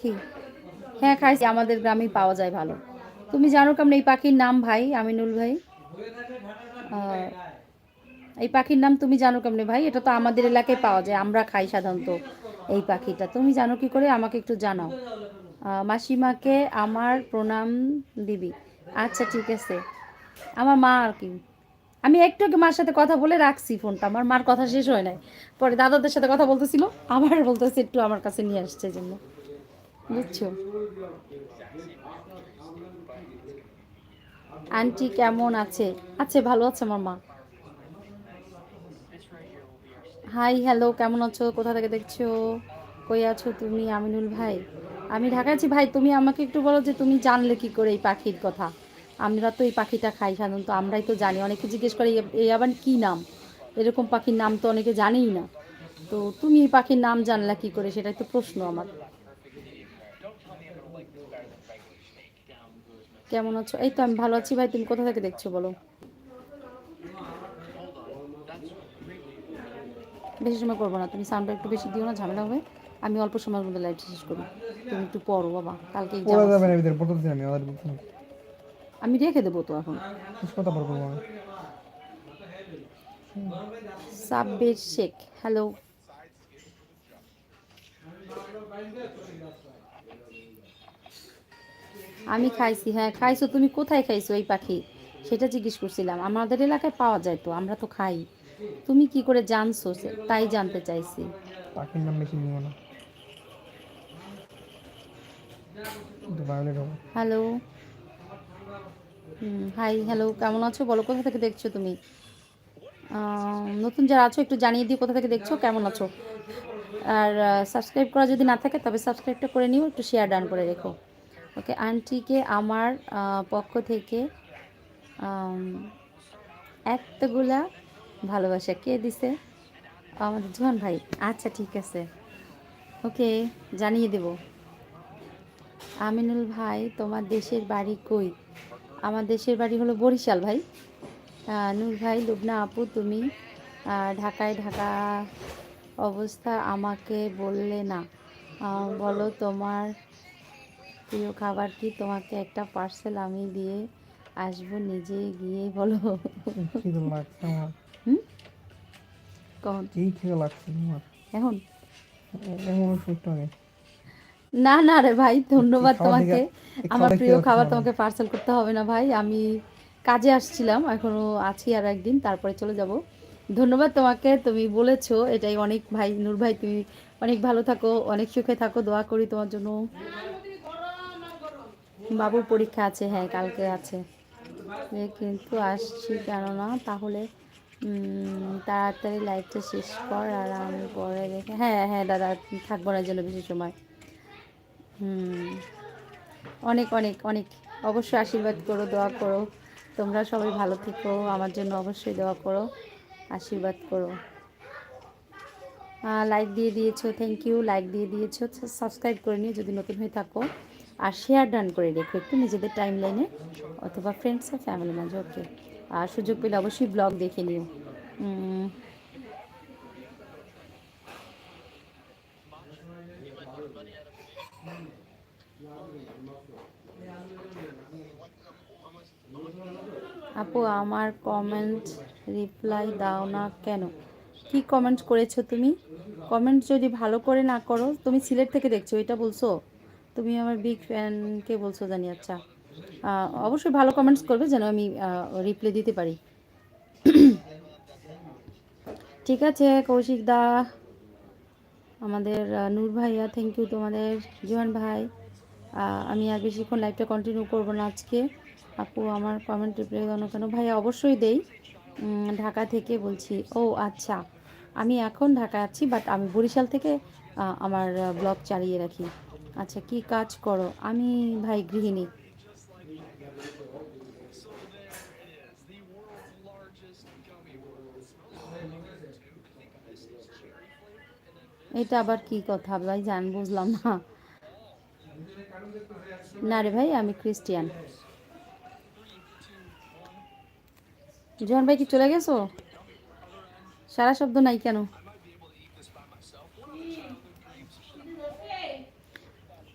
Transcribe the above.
কি? হ্যাঁ খাইছি, আমাদের গ্রামেই পাওয়া যায় ভালো। তুমি জানো কেমন এই পাখির নাম ভাই, আমিনুল ভাই? এই পাখির নাম তুমি জানো কেমনে ভাই? এটা তো আমাদের এলাকায় পাওয়া যায়, আমরা খাই সাধারণত এই পাখিটা। তুমি জানো কি করে? আমাকে একটু জানাও। মাসিমাকে আমার প্রণাম দিবি। আচ্ছা ঠিক আছে। আমার মা আর কি। আমি একটু আগে মার সাথে কথা বলে রাখছি ফোনটা, আমার মার কথা শেষ হয় নাই। পরে দাদাদের সাথে কথা বলতেছিল, আবার বলতেছে একটু আমার কাছে নিয়ে আসছে জন্য। বুঝছ? আন্টি কেমন আছে? আছে, ভালো আছে আমার মা। হাই হ্যালো কেমন আছো? কোথা থেকে দেখছ? কই আছো তুমি, আমিনুল ভাই? আমি ঢাকায় আছি। ভাই, তুমি আমাকে একটু বলো যে তুমি জানলে কি করে এই পাখির কথা? আমরা তো এই পাখিটা খাই সাধারণত, আমরাই তো জানি। অনেকে জিজ্ঞেস করে, "এ- এই আবার কি নাম? এরকম পাখির নাম তো অনেকে জানেই না। তো তুমি এই পাখির নাম জানলা কি করে? সেটাই তো প্রশ্ন আমার। কেমন আছো? এই তো আমি ভালো আছি ভাই তুমি কোথা থেকে দেখছ বলো? বেশি সময় করব না তুমি সাউন্ডটা একটু বেশি দিও না ঝামেলা হবে। আমি অল্প সময়ের মধ্যে লাইভ শেষ করি। তুমি একটু পড়ো বাবা কালকে আমি রেখে দেবো তো এখন। কথা সাব্বির শেখ হ্যালো আমি খাইছি হ্যাঁ খাইছো তুমি কোথায় খাইছো এই পাখি? সেটা জিজ্ঞেস করছিলাম। আমাদের এলাকায় পাওয়া যায় তো আমরা তো খাই। তুমি কি করে জানছো? তাই জানতে চাইছি। পাখির নাম বেশি নিও না। হ্যালো। হুম হাই হ্যালো কেমন আছো? বলো কোথা থেকে দেখছ তুমি? নতুন যারা আছো একটু জানিয়ে দিই কোথা থেকে দেখছ কেমন আছো? আর সাবস্ক্রাইব করা যদি না থাকে তবে সাবস্ক্রাইবটা করে নিও একটু শেয়ার ডান করে রেখো। ওকে, আন্টিকে আমার পক্ষ থেকে এতগুলা ভালোবাসা কে দিছে? আমাদের জোহান ভাই। আচ্ছা ঠিক আছে। ওকে, জানিয়ে দেবো। আমিনুল ভাই, তোমার দেশের বাড়ি কই? আমার দেশের বাড়ি হলো বরিশাল ভাই। নূর ভাই, লুবনা আপু, তুমি ঢাকায় ঢাকা অবস্থা আমাকে বললে না। বলো তোমার প্রিয় খাবার কি তোমাকে একটা পার্সেল আমি দিয়ে আসব নিজে গিয়ে বলো? লাগছে আমার? কখন? কি খিদে লাগছে আমার এখন? এমন সুস্থ নেই। না না রে ভাই ধন্যবাদ তোমাকে। আমার প্রিয় খাবার তোমাকে পার্সেল করতে হবে না ভাই। আমি কাজে আসছিলাম এখনও আছি আর একদিন তারপরে চলে যাব। ধন্যবাদ তোমাকে তুমি বলেছ এটাই অনেক ভাই নূর ভাই তুমি অনেক ভালো থাকো অনেক সুখে থাকো দোয়া করি তোমার জন্য। বাবুর পরীক্ষা আছে হ্যাঁ কালকে আছে। কিন্তু আসছি কেননা তাহলে তাড়াতাড়ি লাইভটা শেষ কর আর আমি পরে দেখে হ্যাঁ হ্যাঁ দাদা, থাকব না জন্য বেশি সময়। হুম। অনেক অনেক অনেক। অবশ্যই আশীর্বাদ করো, দোয়া করো। তোমরা সবাই ভালো থেকো, আমার জন্য অবশ্যই দোয়া করো, আশীর্বাদ করো। লাইক দিয়ে দিয়েছ থ্যাংক ইউ লাইক দিয়ে দিয়েছ সাবস্ক্রাইব করে নিও, যদি নতুন হয়ে থাকো। আর শেয়ার ডান করে রেখো একটু নিজেদের টাইম লাইনে অথবা ফ্রেন্ডস আর ফ্যামিলি মাঝে ওকে আর সুযোগ পেলে অবশ্যই ব্লগ দেখে নিও। আপু, আমার কমেন্ট রিপ্লাই দাও না কেন? কি কমেন্ট করেছ তুমি? কমেন্ট যদি ভালো করে না করো, তুমি সিলেট থেকে দেখছ, এটা বলছো? তুমি আমার বিগ ফ্যানকে বলছো জানি আচ্ছা। অবশ্যই ভালো কমেন্টস করবে যেন আমি রিপ্লাই দিতে পারি। ঠিক আছে, কৌশিক দা, আমাদের নূর ভাইয়া থ্যাংক ইউ তোমাদের জোহান ভাই। আমি আর বেশিক্ষণ লাইভটা কন্টিনিউ করব না আজকে। আপু, আমার কমেন্ট রিপ্লাই দাও কেন? ভাইয়া অবশ্যই দেই। ঢাকা থেকে বলছি, ও আচ্ছা আমি এখন ঢাকায় আছি বাট আমি বরিশাল থেকে আমার ব্লগ চালিয়ে রাখি। আচ্ছা কি কাজ করো? আমি ভাই গৃহিণী। এটা আবার কি কথা ভাই? জান, বুঝলাম না। না রে ভাই, আমি খ্রিস্টিয়ান। জোহান ভাই কি চলে গেছো? সারা শব্দ নাই কেন?